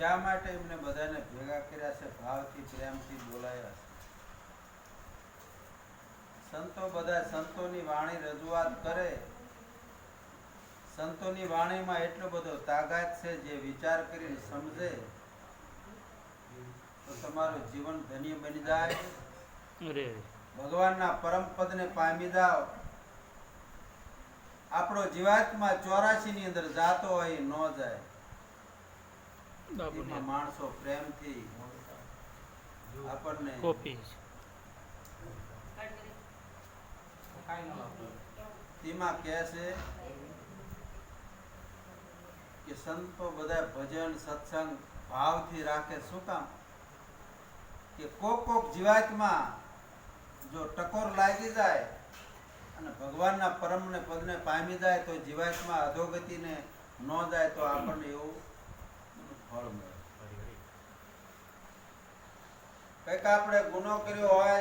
શા માટે એમને બધાને ભેગા કર્યા છે? ભાવથી પ્રેમથી બોલાયા છે. સંતો બધા સંતોની વાણી રજૂઆત કરે. સંતોની વાણીમાં એટલો બધો તાકાત છે જે વિચાર કરીને સમજે. તો તમારું જીવન ધન્ય બની જાય. ભગવાનના પરમ પદને પામી જાઓ. આપણો જીવાત્મા ચોરાશી ની અંદર જાતો હોય ન જાય. એમાં માણસો પ્રેમથી આપણને કોપી તેમાં કહે છે કે સંતો બધા ભજન સત્સંગ ભાવથી રાખે શું કામ? કે કોક કોક જીવાતમાં જો ટકોર લાગી જાય અને ભગવાનના પરમને પદને પામી જાય તો જીવાતમાં અધોગતિને ન જાય તો આપણને એવું કંઈક આપણે ગુનો કર્યો હોય,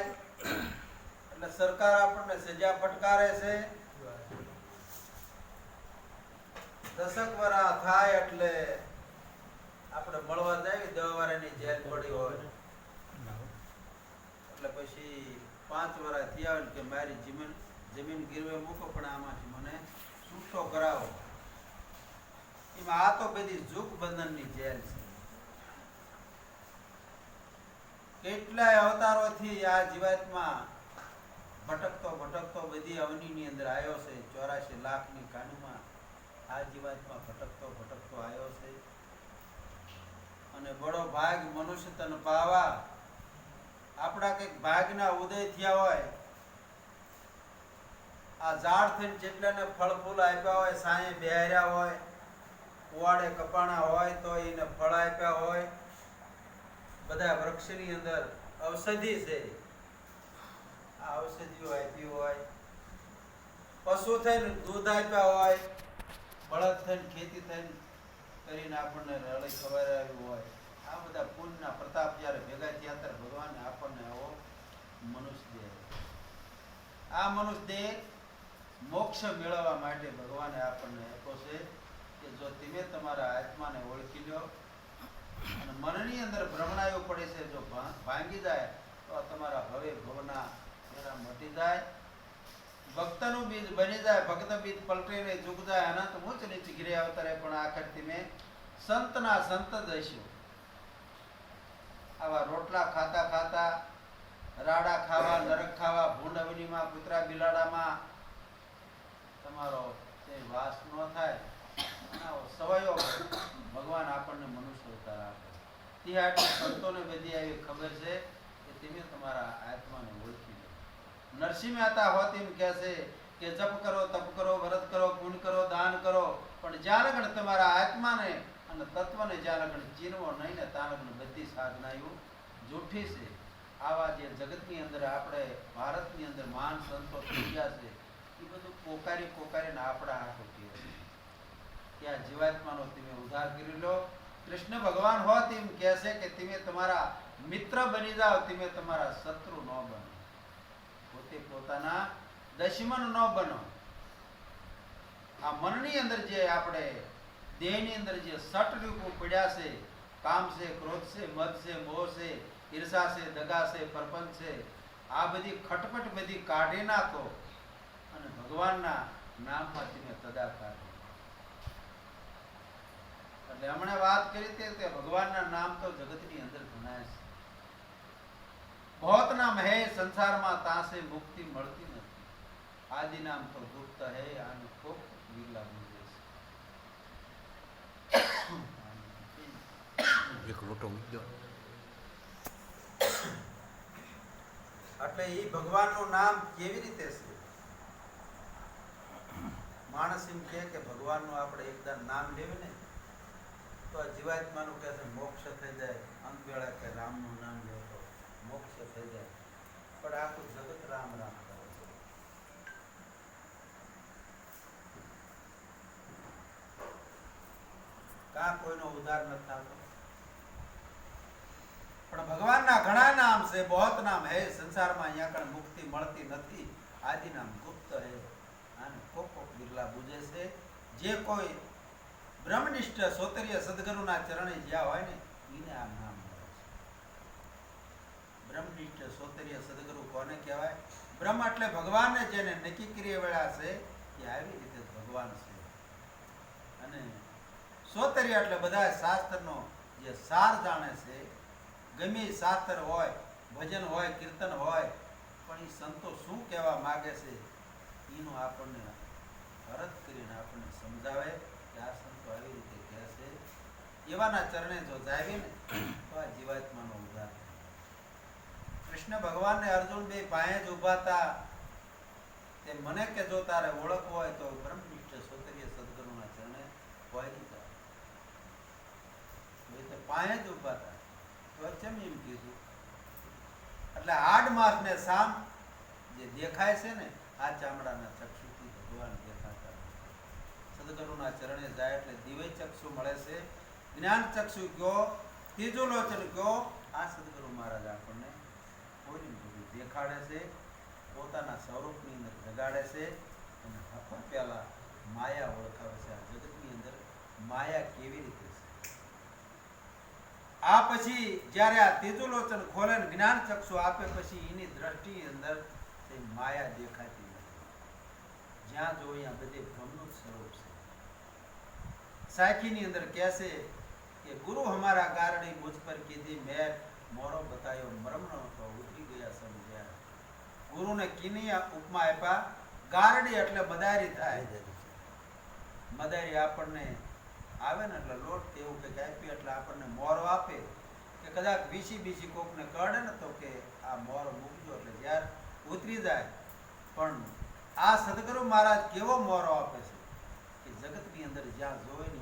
એટલે સરકાર આપણને સજા ફટકારે છે. દશક વરા થાય એટલે આપણે મળવા જાય દસની જેલ પડી હોય. એટલે પછી પાંચ વરા થયા હોય કે મારી જમીન જમીન ગીરવે મૂકો, પણ આમાંથી મને છૂટો કરાવો. એમાં આ તો બધી જુગ બંધનની જેલ છે. કેટલાય અવતારોથી આ જીવાતમાં ભટકતો ભટકતો બધી અવનીની અંદર આવ્યો છે, ચોરાશી લાખની કાનુમાં આ જીવાતમાં ભટકતો ભટકતો આવ્યો છે. અને બડો ભાગ મનુષ્ય તન પાવા આપણા કંઈક ભાગના ઉદય થયા હોય, આ ઝાડ થઈને જેટલાને ફળ ફૂલ આપ્યા હોય સાંજે બેહર્યા હોય કુવાડે કપાણા હોય તો એને ફળ આપ્યા હોય. બધા વૃક્ષની અંદર ઔષધિ છે. આ ઔષધિઓ આપી હોય. પશુ થઈને દૂધ આપ્યા હોય, બળદ થઈને ખેતી થઈને કરીને આપણને રળી આવ્યું હોય. આ બધા પુણ્યના પ્રતાપ જ્યારે ભેગા થયા ત્યારે ભગવાન આપણને આવો મનુષ્ય દેહ. આ મનુષ્ય દેહ મોક્ષ મેળવવા માટે ભગવાને આપણને આપ્યો છે. જો તમે તમારા આત્માને ઓળખી લો અને મનની અંદર ભ્રમણાયો પડે છે, જો ભાંગી જાય, તો તમારા હવે ભવના જરા મટી જાય. ભક્તનું બીજ બની જાય, ભક્ત બીજ પલટીને જુગ જાય, અનંત મૂચ નીચ ગીરે અવતરે, પણ આખર તમે સંતના સંત જઈશું આવા રોટલા ખાતા ખાતા, રાડા ખાવા, નરક ખાવા ભૂંડ અવનીમાં કૂતરા બિલાડામાં તમારો તે વાસ ન થાય. સવાયો ભગવાન અને તત્વને જ્યાં લગણ ચીરવો નહીં ને ત્યાં લગણ બધી સાધનાઓ જૂઠી છે. આવા જે જગતની અંદર આપણે, ભારતની અંદર મહાન સંતો થઈ ગયા છે, એ બધું પોકારી પોકારીને આપણા હાથ જીવાત્માનો તમે ઉદ્ધાર કરી લો. કૃષ્ણ ભગવાન હોત એમ કહે કે તમે તમારા મિત્ર બની જાઓ, તમે તમારા શત્રુ ન બનો. પોતે પોતાના દશમન ન બનો. આ મનની અંદર જે આપણે દેહની અંદર જે સટ રૂપો પડ્યા છે, કામ છે, ક્રોધ છે, મદ છે, મોહ છે, ઈર્ષા છે, દગા છે, પરપંચ છે, આ બધી ખટપટ બધી કાઢી નાખો અને ભગવાનના નામમાં તમે તદાકાર. એટલે હમણે વાત કરી તે તે ભગવાનના નામ તો જગતની અંદર ગણાય છે. બહોત નામ હે સંસારમાં તાસે મુક્તિ મળતી નથી. આદિ નામ તો ગુપ્ત હે આને ખૂબ વિરલા મૂજે છે. એક લોટો મૂકી એટલે એ ભગવાનનું નામ કેવી રીતે છે? માણસ એમ કે ભગવાનનું આપણે એકદમ નામ લેવું ને તો આ જીવાત્માનું કહે છે, મોક્ષ થઈ જાય. અંત વેળા કે રામનું નામ લે તો મોક્ષ થઈ જાય. પણ આખું જગત રામ રામ કાં કોઈનો ઉધાર નથી થતો? પણ ભગવાનના ઘણા નામ છે, બહોત નામ હે. સંસારમાં અહીંયા કણ મુક્તિ મળતી નથી. આદિ નામ ગુપ્ત હે. આને કોક કોક બિરલા બુજે છે. જે કોઈ બ્રહ્મનિષ્ઠ સોતરીય સદગુરુના ચરણે જ્યાં હોય ને, એને આ નામ બ્રહ્મનિષ્ઠ સોતરીય સદગુરુ કોને કહેવાય? બ્રહ્મ એટલે ભગવાનને જેને નક્કી કરી વેળા છે એ આવી રીતે ભગવાન છે. અને સોતરીય એટલે બધા શાસ્ત્રનો જે સાર જાણે છે, ગમે શાસ્ત્ર હોય, ભજન હોય, કીર્તન હોય, પણ એ સંતો શું કહેવા માગે છે, એનું આપણને અરજ કરીને આપણને સમજાવે કે આ તો કૃષ્ણ ભગવાન ને અર્જુન બે પાસે જ ઊભા હતા તે મને કે જો તારે ઓળખવો હોય તો બ્રહ્મનિષ્ઠ સોતરીય સદગુરુના ચરણે પહોંચી જા. બે પાસે જ ઊભા હતા એમ કીધું? એટલે આઠ માસ ને સામ જે દેખાય છે ને, આ ચામડાના ચક્ષુથી ભગવાન દેખાતા. સદગુરુના ચરણે જાય એટલે દિવ્ય ચક્ષુ મળે છે. જ્ઞાન ચક્ષુ કયો? ત્રીજું લોચન કયો? આ સદગુરુ મહારાજ આપણને કોઈની બધું દેખાડે છે, પોતાના સ્વરૂપની અંદર જગાડે છે અને હપા પહેલાં માયા ઓળખાવે છે. આ જગતની અંદર માયા કેવી રીતે છે? આ પછી જ્યારે આ ત્રીજું લોચન ખોલે જ્ઞાન ચક્ષુ આપે પછી એની દ્રષ્ટિ અંદર માયા દેખાતી નથી. જ્યાં જો ત્યાં બધે ભ્રમનું સ્વરૂપ છે. સાખીની અંદર કહેશે કે ગુરુ હમારા કારણે મુજ પર કીધી મેર મોરો બતાયો મરમનો તો ઉતરી ગયા સમજ્યા. ગુરુને કિની ઉપમા આપ્યા ગારડી એટલે મદારી થાય. મદારી આપણને આવે ને એટલે લોટ તેવું કંઈક આપી એટલે આપણને મોરો આપે. કે કદાચ બીસી બીસી કોકને કરડે ને તો કે આ મોરો મૂકજો એટલે જ્યારે ઉતરી જાય. પણ આ સદગુરુ મહારાજ કેવો મોરો આપે છે? કે જગતની અંદર જ્યાં જોવે ને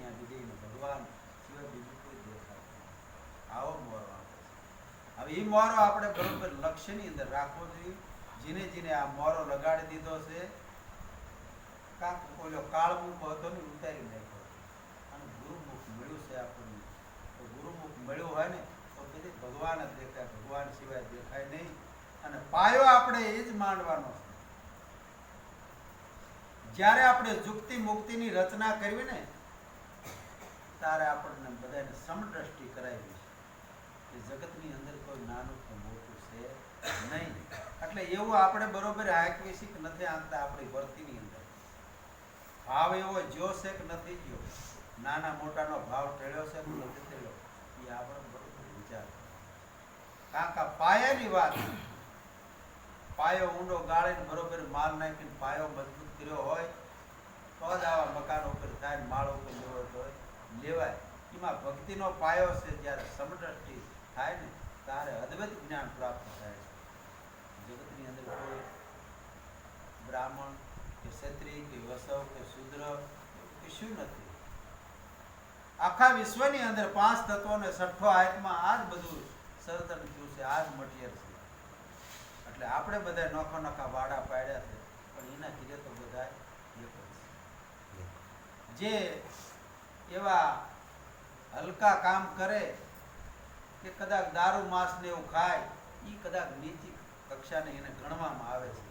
ભગવાન સિવાય બીજું કોઈ દેખાતું આવો મોરો આપે છે. હવે એ મોરો આપણે બરોબર લક્ષ્યની અંદર રાખવો જોઈએ. જીને જીને આ મોરો લગાડી દીધો છે. કાંક ઓલો કાળમુખ હતો ઉતારી નાખ્યો. અને ગુરુમુખ મળ્યું છે આપણને. તો ગુરુમુખ મળ્યું હોય ને, તો પછી ભગવાન જ દેખાય. ભગવાન સિવાય દેખાય નહીં. અને પાયો આપણે એ જ માંડવાનો છે. જ્યારે આપણે જુક્તિ મુક્તિની રચના કરવી ને ત્યારે આપણને બધાને સમદ્રષ્ટિ કરાવી છે કે જગતની અંદર કોઈ નાનું કે મોટું છે નહીં. એટલે એવું આપણે બરોબર હાંકવી છે કે નથી આંકતા આપણી વર્તીની અંદર. ભાવ એવો જ્યો છે કે નથી જ્યો? નાના મોટાનો ભાવ ટેળ્યો છે કે નથી ટેળ્યો? એ આપણે બરોબર વિચાર કાકા પાયાની વાત પાયો ઊંડો ગાળીને બરોબર માલ નાખીને પાયો મજબૂત કર્યો હોય, તો જ આવા મકાન ઉપર થાય, માળ ઉપર જવો તો લેવાય. એમાં ભક્તિનો પાયો છે જ્યારે સમદ્રષ્ટિ થાય ને, ત્યારે અદ્વૈત જ્ઞાન પ્રાપ્ત થાય છે. જગતની અંદર કોઈ બ્રાહ્મણ કે ક્ષત્રિય કે વસવ કે શુદ્ર કશું નથી. આખા વિશ્વની અંદર પાંચ તત્વોને છઠ્ઠો આયતમાં આ જ બધું સરતન થયું છે, આ જ મટીરિયલ છે. એટલે આપણે બધા નોખા નોખા વાડા પાડ્યા છે, પણ એના કીધે તો બધા જે એવા હલકા કામ કરે કે કદાચ દારૂ, માંસ ને એવું ખાય એ કદાચ નીચી કક્ષાને એને ગણવામાં આવે છે.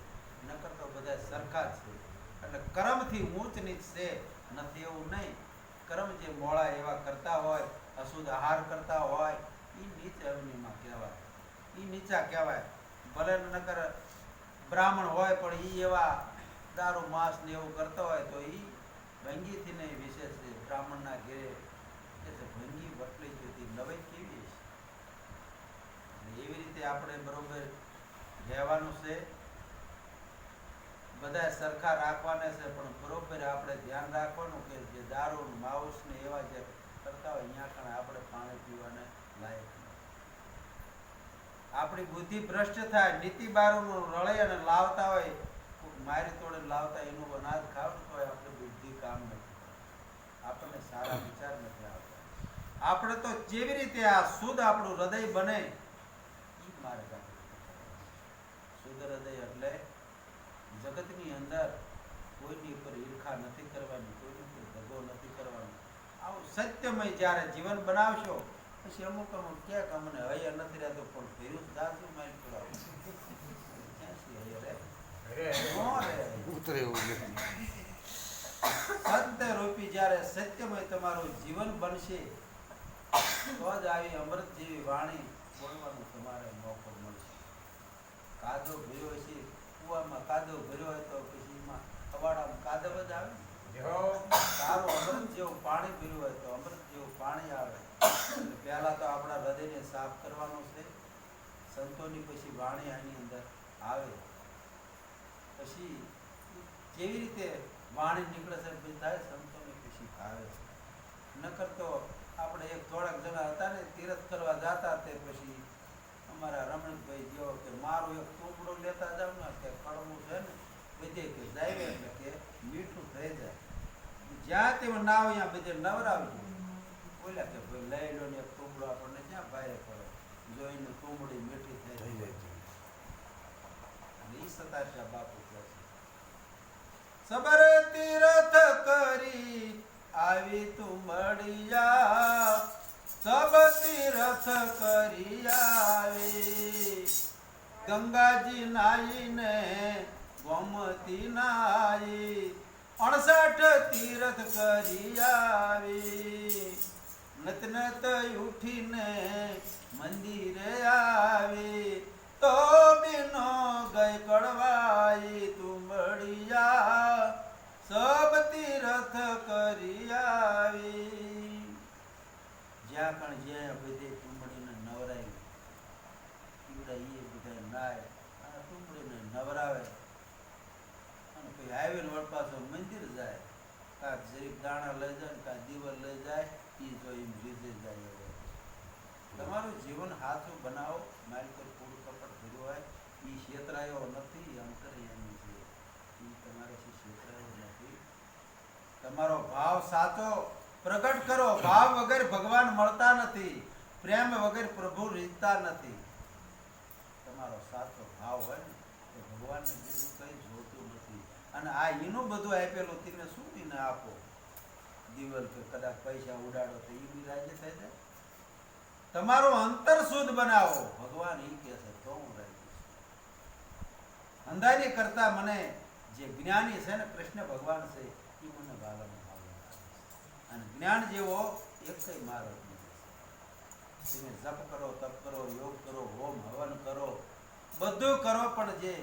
નકર તો બધા સરખા છે. એટલે કર્મથી ઊંચ નીચ છે, નથી એવું નહીં. કર્મ જે મોળા એવા કરતા હોય, અશુદ્ધ આહાર કરતા હોય એ નીચ અગ્નિમાં કહેવાય. એ નીચા કહેવાય. ભલે નકર બ્રાહ્મણ હોય, પણ એ એવા દારૂ, માંસ ને એવું કરતા હોય તો એ ભંગીથી નહીં વિશેષ બ્રાહ્મણના ઘેરે. ભંગી વટલી જતી નવાઈ કેવી છે એવી રીતે આપણે બરોબર રહેવાનું છે. બધા સરખા રાખવાના છે, પણ બરોબર આપણે ધ્યાન રાખવાનું કે જે દારૂ માઉસ ને એવા જે કરતા હોય અહીંયા કણ આપણે પાણી પીવાને લાયક આપણી બુદ્ધિ ભ્રષ્ટ થાય, નીતિ બારું રળે અને લાવતા હોય મારી તોડે લાવતા એનું અનાજ ખાવ હોય આપણી બુદ્ધિ કામ નથી કરતી. આપણને સારા વિચાર નથી આવતા. આપણે તો જેવી રીતે આ શુદ્ધ આપણું હૃદય બને એ માર્ગ શુદ્ધ હૃદય એટલે જગતની અંદર કોઈની ઉપર ઈર્ખા નથી કરવાની કોઈની ઉપર દગો નથી કરવાનો. આવું સત્યમય જ્યારે જીવન બનાવશો પછી અમુક અમુક ક્યાંક અમને હૈયર નથી રહેતો પણ ફેરું જ દાદુ માઇન્ડ કરાવું ક્યાંથી હૈયર રહે? ઉતરે. સંત રૂપી જ્યારે સત્યમય તમારું જીવન બનશે તો જ આવી અમૃત જેવી વાણી બોલવાનો તમારે મોકો મળશે. કાદો ભર્યો છે કુવામાં કાદો ભર્યો હોય તો પછી એમાં અવાડામાં કાદવ જ આવે સારું અમૃત જેવું પાણી પીવું હોય તો અમૃત જેવું પાણી આવે. પહેલાં પહેલા તો આપણા હૃદયને સાફ કરવાનું છે. સંતોની પછી વાણી આની અંદર આવે. પછી કેવી રીતે વાણી નીકળે છે પછી થાય સંતોની ખુશી ભાવે નકર તો આપણે એક થોડાક જણા હતા ને તીરથ કરવા જતા તે પછી અમારા રમણભાઈ જેવો કે મારો એક ટુકડો લેતા જાવ ને કે કડવું છે ને બધે કે જાય એટલે કે મીઠું થઈ જાય. જ્યાં તેમાં ના હોય ત્યાં બધે નવરાવજો. બોલ્યા કે ભાઈ લઈ લો ને એક ટુકડો આપણને ક્યાં ભારે પડે? જોઈને ટુકડી મીઠી થઈ જાય. ઈ સતાશા બાપુ. સબર તીરથ કરી આવી તું મળિયા. સબ તીરથ કરી આવી. ગંગાજી નાઈને ગોમતી નાઈ. અણસઠ તીરથ કરી આવી. નત નત ઉઠીને મંદિરે આવી. તો બિનો ગઈ કડવાઈ તુંબડિયા સબ તીરથ કરી આવી. જ્યાં પણ જ્યાં બધે ટુંબડીને નવરાઈ ઈવડા ઈ બધા નાય, અને ટુંબડીને નવરાવે. અને કોઈ હાઈવે ને વળપાસો મંદિર જાય, કાંક જરીક દાણા લઈ જાય કાંક દીવર લઈ જાય, ઈ જો એમ જાય તમારું જીવન હાથું બનાવો, મારી કોઈ પૂરું કપટ ભર્યું હોય, ઈ છેતરાયો નથી અંતર્યામી છે તમારો ભાવ સાચો પ્રગટ કરો. ભાવ વગર ભગવાન મળતા નથી. પ્રેમ વગર પ્રભુ રીતતા નથી. તમારો સાચો ભાવ હોય ને, તો ભગવાનને બીજું કંઈ જોતું નથી. અને આ એનું બધું આપેલું તમે શું એને આપો? દિવલ કે કદાચ પૈસા ઉડાડો તો એ બી રાજ્ય થઈ જાય. તમારું અંતર શુદ્ધ બનાવો. ભગવાન એ કહે છે તો હું રાજ્ય છું. અંધારી કરતા મને જે જ્ઞાની છે ને, કૃષ્ણ ભગવાન છે એ મને ભાલામાં ભાવ અને જ્ઞાન જેવો એકય મારો જ નથી. તમે જપ કરો, તપ કરો, યોગ કરો, હોમ હવન કરો, બધું કરો, પણ જે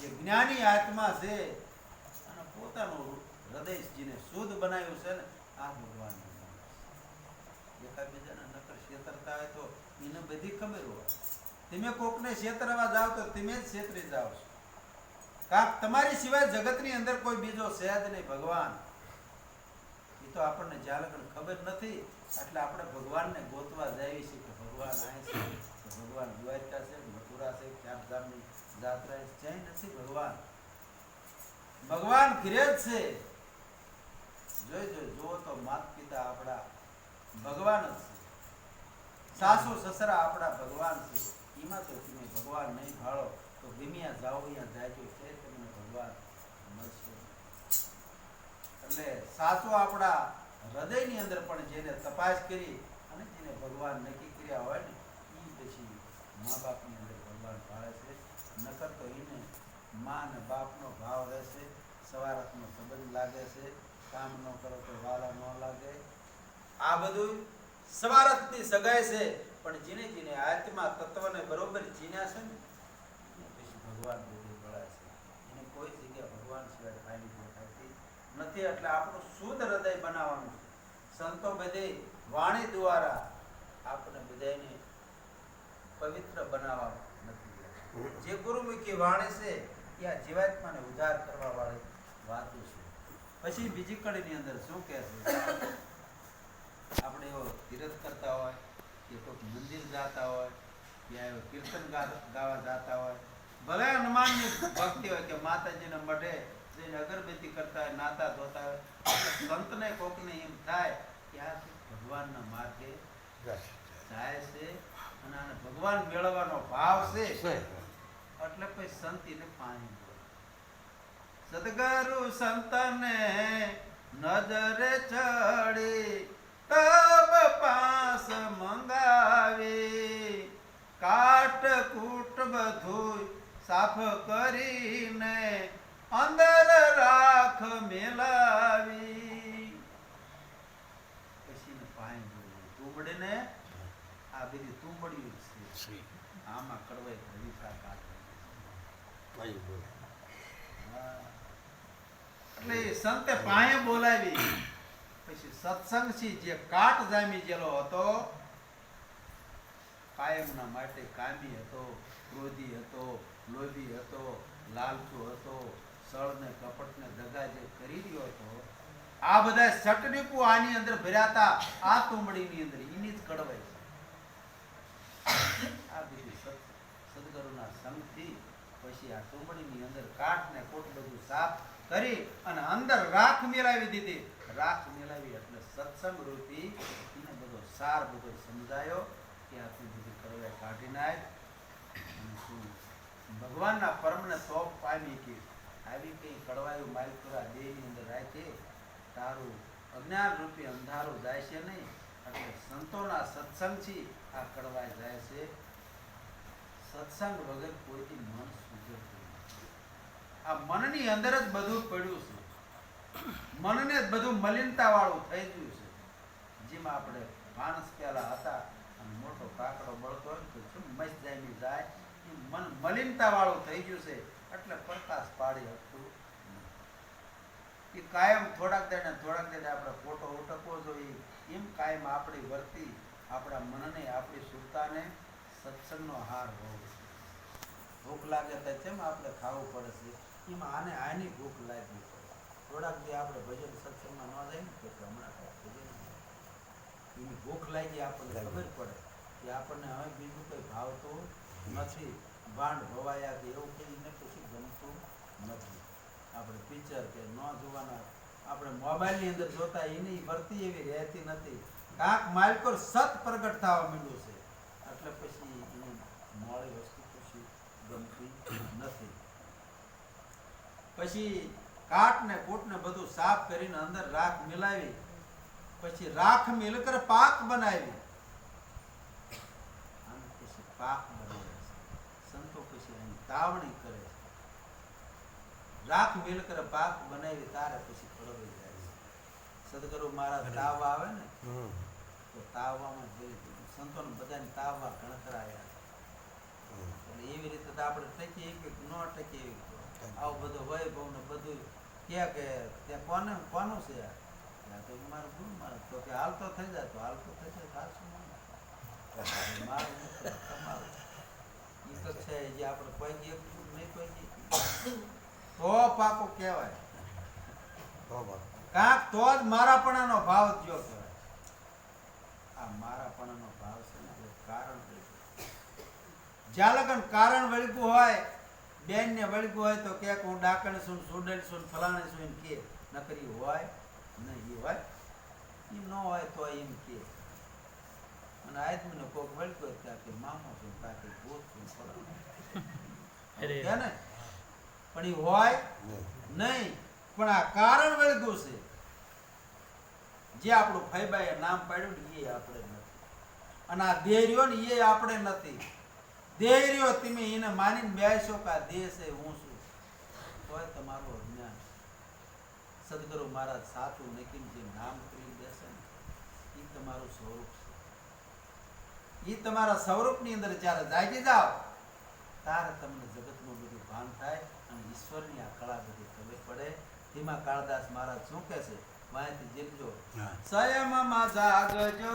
જે જ્ઞાની આત્મા છે, અને પોતાનું હૃદય જેને શુદ્ધ બનાવ્યું છે ને, આ ભગવાન એકાબીજાને નકર છેતરતા હોય તો એને બધી ખબર હોય. તમે કોકને છેતરવા જાઓ તો તમે જ છેતરી જાઓ છો. તમારી સિવાય જગતની અંદર કોઈ બીજો છે જ નહીં, ભગવાન. એ તો આપણને જ્યાં ખબર નથી, એટલે આપણે ભગવાનને ગોતવા જઈએ છીએ કે ભગવાન આય છે ભગવાન દ્વારકા છે, મથુરા છે, ચારધામની જાત્રા છે ક્યાંય નથી ભગવાન. ભગવાન ઘરે જ છે. જોઈ જોઈ, જુઓ તો માત પિતા આપણા ભગવાન જ છે. સાસુ, સસરા આપણા ભગવાન છે. એમાં તો તમે ભગવાન નહીં ભાળો. તો ગમ્યા જાઓ, અહીંયા જાજો છે તમને ભગવાન. મળશે. એટલે સાચો આપણા હૃદયની અંદર પણ જેને તપાસ કરી અને જેને ભગવાન નક્કી કર્યા હોય ને એ પછી મા બાપની અંદર ભગવાન ભાળે છે. નકર તો એને મા અને બાપનો ભાવ રહેશે, સવારતનો સંબંધ લાગે છે, કામ ન કરો તો વાલા ન લાગે. આ બધું સવારતની સગાઈ છે, પણ જેને જેને આત્મા તત્વને બરોબર જીન્યા છે ને ભગવાન બધે મળે છે. એને કોઈ જગ્યા ભગવાન સિવાય ખાલી દેખાતી નથી. એટલે આપણું શુદ્ધ હૃદય બનાવવાનું છે. સંતો બધે વાણી દ્વારા આપણે બધાને પવિત્ર બનાવવા નથી જે ગુરુમુખી વાણી છે, એ આ જીવાત્માને ઉદ્ધાર કરવા વાળી વાતો છે. પછી બીજી કડીની અંદર શું કહે છે? આપણે એવો તીરથ કરતા હોય, કે કોઈક મંદિર જાતા હોય, કે કીર્તન ગાવા જાતા હોય ભલે હનુમાનની ભક્તિ હોય કે માતાજીના મઢે જઈને અગરબત્તી કરતા હોય નાતા ધોતા હોય સંતને કોકને એમ થાય કે આ ભગવાનના માર્ગે જાય છે અને આને ભગવાન મેળવવાનો ભાવ છે. એટલે પછી સંતીને પાણી સદગરુ સદગુરુ સંતને નજરે ચડી તબ પાસ મંગાવી કાટ કૂટ બધું સાફ કરીને અંદર રાખ મેલાવી. પછી ને પાણી તુંબડી ને આ બધી તુંબડિયું છે. આમાં કડવાઈ હરીફા કાઢે એટલે સંતે પાયે બોલાવી. પછી સત્સંગથી જે કાટ જામી ગયેલો હતો કાયમના માટે કામી હતો ક્રોધી હતો લોભી હતો લાલચુ હતો, સળને, કપટને દગા જે કરી રહ્યો હતો, આ બધા સટડીપુ આની અંદર ભર્યા આ તુંબડીની અંદર એની જ કડવાઈ છે. આ સત, સદગુરુના સંગથી પછી આ ટુંબડીની અંદર કાઠ ને કોટ બધું સાફ કરી અને અંદર રાખ મેળવી દીધી. રાખ મેળવી એટલે સત્સંગ રૂપી, એને બધો સાર બધો સમજાયો કે આ બધી કડવાઈ કાઢી નાખ. ભગવાનના પરમને સોંપ પામી કે આવી કંઈ કડવાયું માલપુરા દેહની અંદર રાખે તારું અજ્ઞાન રૂપી અંધારું જાય છે નહીં એટલે સંતોના સત્સંગથી આ કડવાય જાય છે. સત્સંગ વગર કોઈથી મન સુધરતું આ મનની અંદર જ બધું પડ્યું છે. મનને જ બધું મલિનતા વાળું થઈ ગયું છે. જેમાં આપણે માણસ પેલા હતા અને મોટો કાકડો બળતો હોય તો શું મસ્ત જાય. મન મલિનતા વાળું થઈ ગયું છે એટલે પ્રકાશ પાડી શકતું એ કાયમ થોડાક દેને થોડાક દેને આપણે ફોટો ઉટકવો જોઈએ. એમ કાયમ આપણી વર્તી આપણા મનને આપણી સુરતાને સત્સંગનો હાર હોવો ભૂખ લાગે તો કેમ આપણે ખાવું પડે છે? એમાં આને આની ભૂખ લાગી થોડાક દી આપણે ભજન સત્સંગમાં ન જાય ને તો કે હમણાં ભજન એની ભૂખ લાગી આપણને ખબર પડે કે આપણને હવે બીજું કંઈ ભાવતું નથી. ભાંડ ભવાયા કે એવું કહીને પછી, ગમતું નથી. આપણે પિક્ચર કે ન જોવાના. આપણે મોબાઈલની અંદર જોતા એની વર્તી એવી રહેતી નથી. કાંક માલકોર સત પ્રગટ થવા માંડ્યું છે. એટલે પછી એને મોડી વસ્તુ પછી ગમતી નથી. પછી કાટ ને કૂટ ને બધું સાફ કરીને અંદર રાખ મિલાવી. પછી રાખ મિલકર પાક બનાવી. પાક બનાવે છે સંતો પછી એની તાવણી કરે રાખ મિલકર પાક બનાવી તારે પછી કડવાઈ જાય છે. સદગુરુ મહારાજ તાવ આવે ને તો તાવવામાં જોઈ સંતોને બધાને તાવવા ગણતરાયા એટલે એવી રીતે તો આપણે ટકીએ કે ન ટકીએ આવું બધું વૈભવ ને બધું. કે કે ત્યાં કોને કોનું છે? તો મારું ગુરુ મારે. તો કે હાલ તો થઈ જાય તો હાલ તો થઈ જાય હાલ શું મારું તમારું. ઈ જે આપણે કોઈ દી નહીં કોઈ દી. તો પાકો કહેવાય. કાંક તો જ મારાપણાનો ભાવ થયો કહેવાય. આ મારાપણાનો ભાવ છે ને કારણ. જ્યાં લગન કારણ વળગું હોય બેન ને વળગ્યું હોય તો કે હું ડાકણ છું સુડેલ છું ફલાણે છું એમ કે નકરી હોય નહીં હોય. એ ન હોય તો એમ કે અને આદમીનો કોક વળગ્યો હોય ત્યાં કે મામો છું કાંઈ ભૂત છું ફલાણું. કે ને? પણ એ હોય નહીં. પણ આ કારણ વળગ્યું છે. જે આપણું ફૈબાએ નામ પાડ્યું ને એ આપણે નથી. અને આ દેહ રહ્યો ને એ આપણે નથી. દેહ રહ્યો તમે એને માનીને બેસો કે આ દેહ છે હું છું. તોય તમારું અજ્ઞાન સદગુરુ મહારાજ સાચું નકીને જે નામ કરી દેશે ને એ તમારું સ્વરૂપ છે. એ તમારા સ્વરૂપની અંદર જ્યારે જાગી જાઓ ત્યારે તમને જગતનું બધું ભાન થાય અને ઈશ્વરની આ કળા બધી ખબર પડે. તેમાં કાળદાસ મહારાજ શું કહે છે? માહિતી જીતજો સંયમમાં જાગજો.